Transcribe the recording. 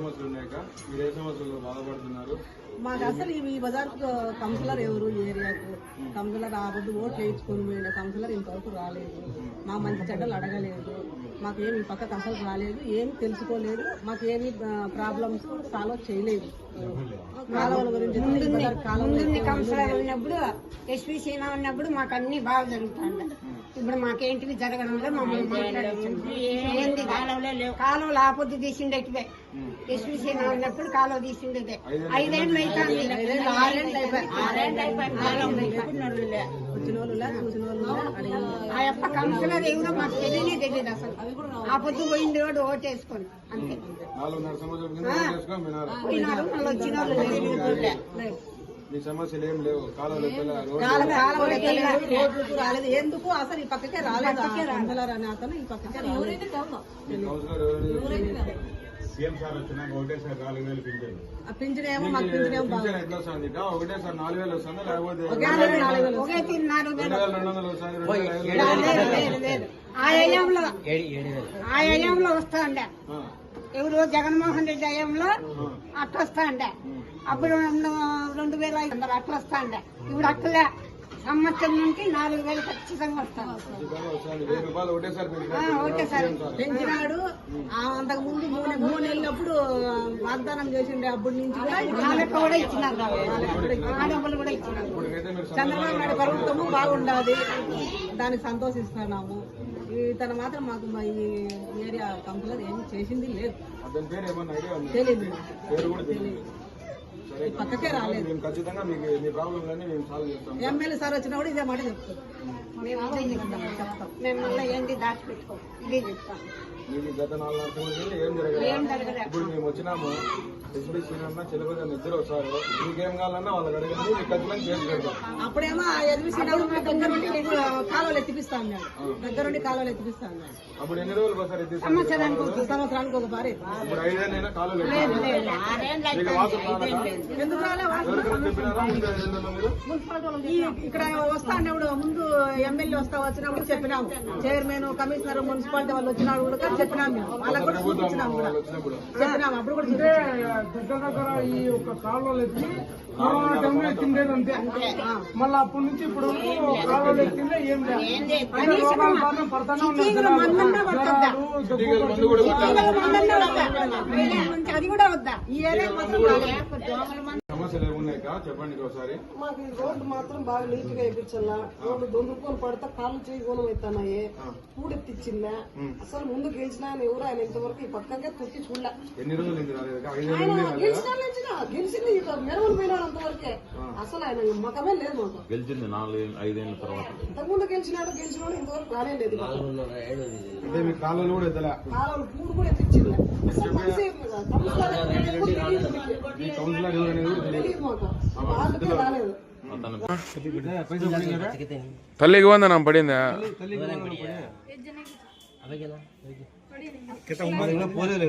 మీరు ఏ సమస్యలు బాధపడుతున్నారు? మాకు అసలు ఈ బజార్ కౌన్సిలర్ ఎవరు ఈ ఏరియాకు? కౌన్సిలర్ ఆ ఓట్లు వేయించుకొని పోయిన కౌన్సిలర్ ఇంతవరకు రాలేదు. మా మంచి చెడ్డలు అడగలేదు. మాకేమి ఈ పక్కకు అసలు రాలేదు ఏమి తెలుసుకోలేదు. మాకేమి ప్రాబ్లమ్స్ సాల్వ్ చేయలేదు. కాలువల గురించి ముందుంది. కౌన్సిలర్ ఉన్నప్పుడు ఎస్పీ సీనా ఉన్నప్పుడు మాకు అన్ని బాగా జరుగుతుంది ఇప్పుడు మాకేంటివి జరగడంలో మమ్మల్ని మాట్లాడించండి ఏంది? కాలువలో లేవు. కాలువలు ఆపొద్దు తీసిండేటివే ఎస్పీ సీనా ఉన్నప్పుడు కాలువ తీసిండేదే ఐదేళ్ళు అవుతుంది కాలువ లే. ఆ యొక్క కౌన్సిలర్ ఎవరో మాకు తెలియనే తెలియదు అసలు. ఆ పొద్దు పోయింది రోడ్డు ఓటేసుకొని. అంతే. నాలుగున్నర సంవత్సరం. మీ సమస్యలు ఏం లేవు. కాలువలు రోడ్లకు రాలేదు. ఎందుకు? అసలు ఈ పక్కకే రాలేదు? అతను ఈ పక్కకే నాలుగు ఆ పింఛనేమో మాకు పింఛనేమో ఎట్లా వస్తుంది? ఒకటేసారి నాలుగు వేలు వస్తుందా? లేకపోతే రెండు వందలు వస్తుంది అయంలో వస్తా ఆ, ఎవరు జగన్మోహన్ రెడ్డి అయంలో అట్లా వస్తా అప్పుడు రెండు వేల ఐదు వందలు అట్లా వస్తా ఇప్పుడు అట్లే సంవత్సరం నుంచి నాలుగు వేలు ఖచ్చితంగా వస్తాను ఒకటేసారి పెంచినాడు ఆ అంతకు ముందు మూడు మూడు వెళ్ళినప్పుడు వాగ్దానం చేసిండే అప్పటి నుంచి కూడా. కూడా ఇచ్చినారు. కూడా ఇచ్చినారు. చంద్రబాబు నాయుడు ప్రభుత్వము బాగుండాలి. దానికి సంతోషిస్తున్నాము. ఇతను మాత్రం మాకు మా ఈ ఏరియా కౌన్సిలర్ ఏమి చేసింది లేదు. తెలియదు తెలియదు పక్కకే రాలేదు. మేము ఖచ్చితంగా మీకు మీ ప్రాబ్లంలన్నీ మేము సాల్వ్ చేస్తాం. ఎమ్మెల్యే సార్ వచ్చినా కూడా ఇదే మాట చెప్తాం. చెప్తాం. మేము మళ్ళీ ఏంటి దాచిపెట్టుకోం? ఇదే చెప్తాం. మీకు గత నాలుగు సంవత్సరాలు ఏం ఇప్పుడు మేము వచ్చినాము. ఎస్బీ చిలపతి అని ఇద్దరు వస్తారు మీకేం కావాలన్నా వాళ్ళకి అడగండి. మీకు ఖచ్చితంగా చేసి పెడతాం. అప్పుడేమో ఆ దగ్గర నుండి కాలువలు ఎత్తిపిస్తా అన్నాడు. దగ్గర నుండి కాలువలు ఎత్తిపిస్తా అన్నాడు. అప్పుడు ఎన్ని ఒకసారి సంవత్సరానికి ఒక సంవత్సరానికి ఒక భారీ ఇప్పుడు ఐదేళ్ళైనా కాలు లేదు మీకు వాటర్ రాలేదా? ఎందుకు ఇక్కడ వస్తా అన్నప్పుడు ముందు ఎమ్మెల్యే వస్తా వచ్చినప్పుడు చెప్పినాము. చైర్మన్ కమిషనర్ మున్సిపాలిటీ వాళ్ళు వచ్చినప్పుడు కూడా చెప్పినాము మేము. వాళ్ళకు కూడా చూపించినాము కూడా. చెప్పినాము అప్పుడు కూడా చూపించినాము. దగ్గర దగ్గర ఈ యొక్క కాలువలు ఎత్తి కరోనా టైంలో ఎత్తిండేది అంతే. మళ్ళీ అప్పటి నుంచి ఇప్పుడు కాలువలు ఎత్తిందే ఏం లేదు. అది కూడా వద్దా? ఈ ఏరియా మాత్రం. సమస్యలు ఏమున్నాయి కా? చెప్పండి ఒకసారి. మాకు ఈ రోడ్డు మాత్రం బాగా నీట్గా వేయించాలా? రోడ్డు దొందుకొని పడితే కాళ్ళు చేయి గోనం అవుతున్నాయి. పూడెత్తిచ్చిందా అసలు ముందు గెలిచిన ఆయన ఎవరు ఆయన ఇంతవరకు ఈ పక్కకే తొక్కి చూడలే. ఎన్ని రోజులు? గెలిచిన గెలిచింది మెరవలు పోయినాడు అంతవరకే. అసలు ఆయన నమ్మకమే లేదు మాకు గెలిచింది నాలుగు ఐదేళ్ల తర్వాత ఇంతకుముందు గెలిచినాడు గెలిచినాడు ఇంతవరకు రానే మీ కాలంలో కూడా ఎద్దలే కాలం పూరు కూడా ఎత్తిచ్చింది తల్లికి వందనం పడిందా పోలేదు